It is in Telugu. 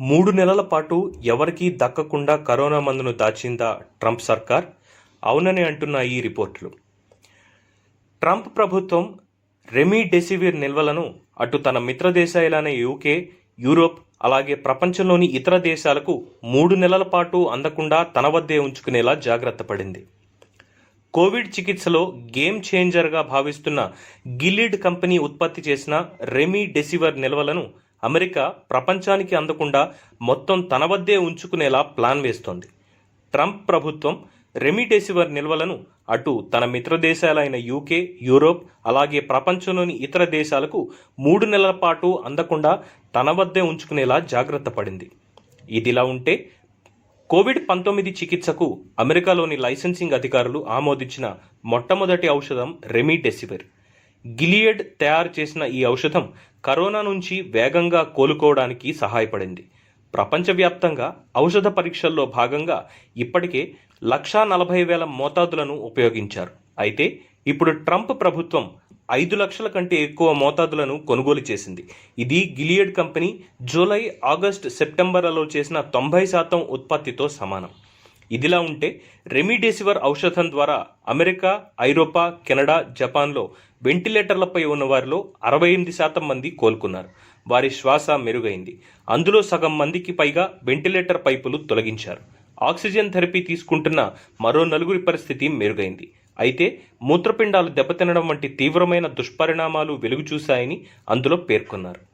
మూడు నెలల పాటు ఎవరికీ దక్కకుండా కరోనా మందును దాచిందా ట్రంప్ సర్కార్? అవునని అంటున్న ఈ రిపోర్టులు. ట్రంప్ ప్రభుత్వం రెమిడెసివిర్ నిల్వలను అటు తన మిత్ర దేశాలైన యూకే యూరోప్ అలాగే ప్రపంచంలోని ఇతర దేశాలకు మూడు నెలల పాటు అందకుండా తన వద్దే ఉంచుకునేలా జాగ్రత్త పడింది. కోవిడ్ చికిత్సలో గేమ్ చేంజర్గా భావిస్తున్న గిలిడ్ కంపెనీ ఉత్పత్తి చేసిన రెమిడెసివిర్ నిల్వలను అమెరికా ప్రపంచానికి అందకుండా మొత్తం తన వద్దే ఉంచుకునేలా ప్లాన్ వేస్తోంది. ట్రంప్ ప్రభుత్వం రెమిడెసివర్ నిల్వలను అటు తన మిత్ర దేశాలైన యూకే యూరోప్ అలాగే ప్రపంచంలోని ఇతర దేశాలకు మూడు నెలల పాటు అందకుండా తన వద్దే ఉంచుకునేలా జాగ్రత్త పడింది. ఇదిలా ఉంటే కోవిడ్ పంతొమ్మిది చికిత్సకు అమెరికాలోని లైసెన్సింగ్ అధికారులు ఆమోదించిన మొట్టమొదటి ఔషధం రెమిడెసివిర్. గిలియడ్ తయారు చేసిన ఈ ఔషధం కరోనా నుంచి వేగంగా కోలుకోవడానికి సహాయపడింది. ప్రపంచవ్యాప్తంగా ఔషధ పరీక్షల్లో భాగంగా ఇప్పటికే లక్షా నలభై వేల మోతాదులను ఉపయోగించారు. అయితే ఇప్పుడు ట్రంప్ ప్రభుత్వం ఐదు లక్షల కంటే ఎక్కువ మోతాదులను కొనుగోలు చేసింది. ఇది గిలియడ్ కంపెనీ జూలై ఆగస్ట్ సెప్టెంబర్లలో చేసిన తొంభై శాతం ఉత్పత్తితో సమానం. ఇదిలా ఉంటే రెమిడెసివర్ ఔషధం ద్వారా అమెరికా ఐరోపా కెనడా జపాన్లో వెంటిలేటర్లపై ఉన్న వారిలో అరవై ఎనిమిది శాతం మంది కోలుకున్నారు. వారి శ్వాస మెరుగైంది. అందులో సగం మందికి పైగా వెంటిలేటర్ పైపులు తొలగించారు. ఆక్సిజన్ థెరపీ తీసుకుంటున్న మరో నలుగురి పరిస్థితి మెరుగైంది. అయితే మూత్రపిండాలు దెబ్బతినడం వంటి తీవ్రమైన దుష్పరిణామాలు వెలుగు చూశాయని అందులో పేర్కొన్నారు.